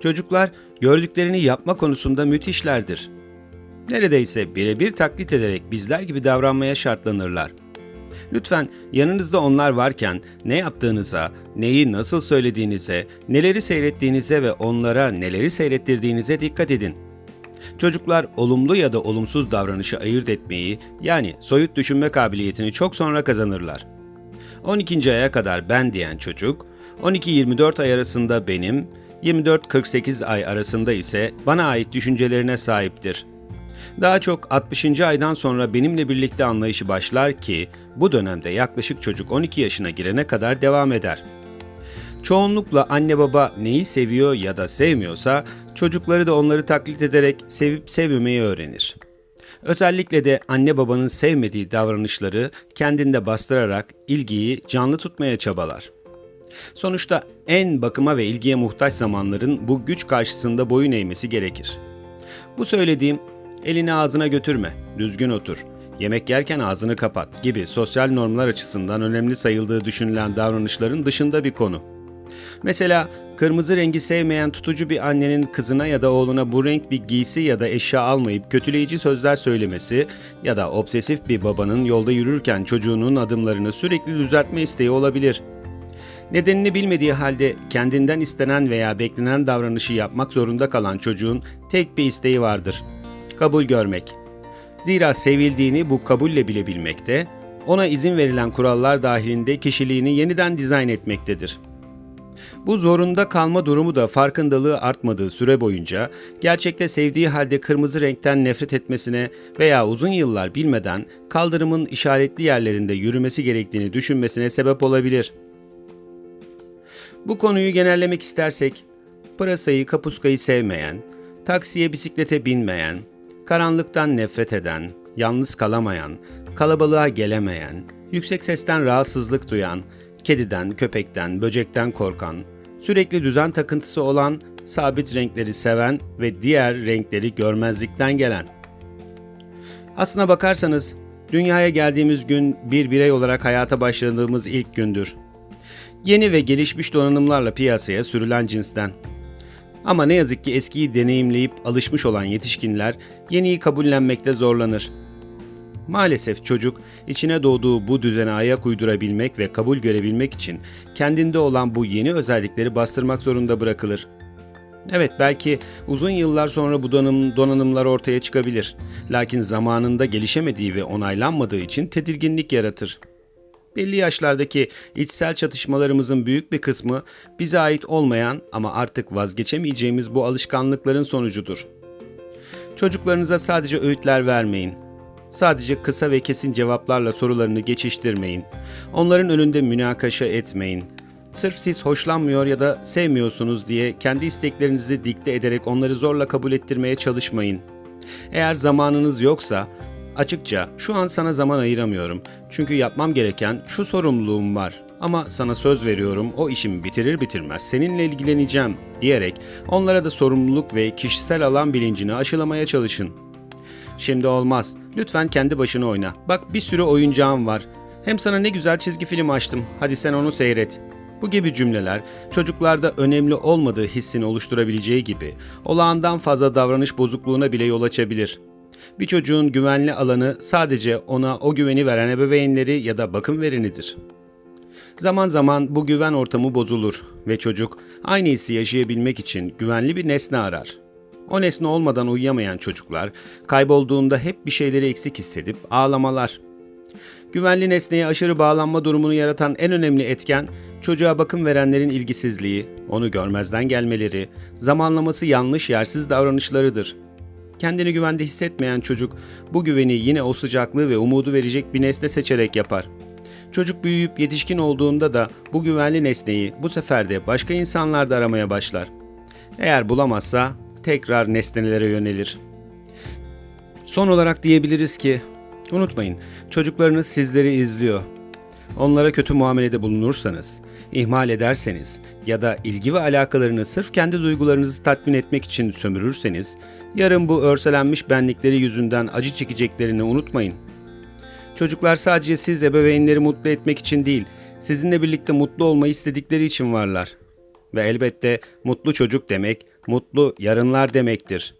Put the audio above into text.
Çocuklar gördüklerini yapma konusunda müthişlerdir. Neredeyse birebir taklit ederek bizler gibi davranmaya şartlanırlar. Lütfen yanınızda onlar varken ne yaptığınıza, neyi nasıl söylediğinize, neleri seyrettiğinize ve onlara neleri seyrettirdiğinize dikkat edin. Çocuklar olumlu ya da olumsuz davranışı ayırt etmeyi yani soyut düşünme kabiliyetini çok sonra kazanırlar. 12. aya kadar ben diyen çocuk, 12-24 ay arasında benim, 24-48 ay arasında ise bana ait düşüncelerine sahiptir. Daha çok 60. aydan sonra benimle birlikte anlayışı başlar ki bu dönemde yaklaşık çocuk 12 yaşına girene kadar devam eder. Çoğunlukla anne baba neyi seviyor ya da sevmiyorsa çocukları da onları taklit ederek sevip sevmemeyi öğrenir. Özellikle de anne babanın sevmediği davranışları kendinde bastırarak ilgiyi canlı tutmaya çabalar. Sonuçta en bakıma ve ilgiye muhtaç zamanların bu güç karşısında boyun eğmesi gerekir. Bu söylediğim elini ağzına götürme, düzgün otur, yemek yerken ağzını kapat gibi sosyal normlar açısından önemli sayıldığı düşünülen davranışların dışında bir konu. Mesela kırmızı rengi sevmeyen tutucu bir annenin kızına ya da oğluna bu renk bir giysi ya da eşya almayıp kötüleyici sözler söylemesi ya da obsesif bir babanın yolda yürürken çocuğunun adımlarını sürekli düzeltme isteği olabilir. Nedenini bilmediği halde kendinden istenen veya beklenen davranışı yapmak zorunda kalan çocuğun tek bir isteği vardır. Kabul görmek. Zira sevildiğini bu kabulle bile bilmekte, ona izin verilen kurallar dahilinde kişiliğini yeniden dizayn etmektedir. Bu zorunda kalma durumu da farkındalığı artmadığı süre boyunca gerçekte sevdiği halde kırmızı renkten nefret etmesine veya uzun yıllar bilmeden kaldırımın işaretli yerlerinde yürümesi gerektiğini düşünmesine sebep olabilir. Bu konuyu genellemek istersek, pırasayı kapuskayı sevmeyen, taksiye bisiklete binmeyen, karanlıktan nefret eden, yalnız kalamayan, kalabalığa gelemeyen, yüksek sesten rahatsızlık duyan, kediden, köpekten, böcekten korkan, sürekli düzen takıntısı olan, sabit renkleri seven ve diğer renkleri görmezlikten gelen. Aslına bakarsanız dünyaya geldiğimiz gün bir birey olarak hayata başladığımız ilk gündür. Yeni ve gelişmiş donanımlarla piyasaya sürülen cinsten. Ama ne yazık ki eskiyi deneyimleyip alışmış olan yetişkinler yeniyi kabullenmekte zorlanır. Maalesef çocuk içine doğduğu bu düzene ayak uydurabilmek ve kabul görebilmek için kendinde olan bu yeni özellikleri bastırmak zorunda bırakılır. Evet belki uzun yıllar sonra bu donanım, donanımlar ortaya çıkabilir. Lakin zamanında gelişemediği ve onaylanmadığı için tedirginlik yaratır. Belli yaşlardaki içsel çatışmalarımızın büyük bir kısmı bize ait olmayan ama artık vazgeçemeyeceğimiz bu alışkanlıkların sonucudur. Çocuklarınıza sadece öğütler vermeyin. Sadece kısa ve kesin cevaplarla sorularını geçiştirmeyin. Onların önünde münakaşa etmeyin. Sırf siz hoşlanmıyor ya da sevmiyorsunuz diye kendi isteklerinizi dikte ederek onları zorla kabul ettirmeye çalışmayın. Eğer zamanınız yoksa açıkça şu an sana zaman ayıramıyorum. Çünkü yapmam gereken şu sorumluluğum var. Ama sana söz veriyorum o işimi bitirir bitirmez seninle ilgileneceğim diyerek onlara da sorumluluk ve kişisel alan bilincini aşılamaya çalışın. Şimdi olmaz. Lütfen kendi başına oyna. Bak bir sürü oyuncağım var. Hem sana ne güzel çizgi film açtım. Hadi sen onu seyret. Bu gibi cümleler çocuklarda önemli olmadığı hissini oluşturabileceği gibi olağandan fazla davranış bozukluğuna bile yol açabilir. Bir çocuğun güvenli alanı sadece ona o güveni veren ebeveynleri ya da bakım verenidir. Zaman zaman bu güven ortamı bozulur ve çocuk aynı hissi yaşayabilmek için güvenli bir nesne arar. O nesne olmadan uyuyamayan çocuklar kaybolduğunda hep bir şeyleri eksik hissedip ağlamalar. Güvenli nesneye aşırı bağlanma durumunu yaratan en önemli etken çocuğa bakım verenlerin ilgisizliği, onu görmezden gelmeleri, zamanlaması yanlış yersiz davranışlarıdır. Kendini güvende hissetmeyen çocuk bu güveni yine o sıcaklığı ve umudu verecek bir nesne seçerek yapar. Çocuk büyüyüp yetişkin olduğunda da bu güvenli nesneyi bu sefer de başka insanlarda aramaya başlar. Eğer bulamazsa tekrar nesnelere yönelir. Son olarak diyebiliriz ki unutmayın çocuklarınız sizleri izliyor. Onlara kötü muamelede bulunursanız, ihmal ederseniz ya da ilgi ve alakalarını sırf kendi duygularınızı tatmin etmek için sömürürseniz, yarın bu örselenmiş benlikleri yüzünden acı çekeceklerini unutmayın. Çocuklar sadece siz ebeveynleri mutlu etmek için değil, sizinle birlikte mutlu olmayı istedikleri için varlar. Ve elbette mutlu çocuk demek, mutlu yarınlar demektir.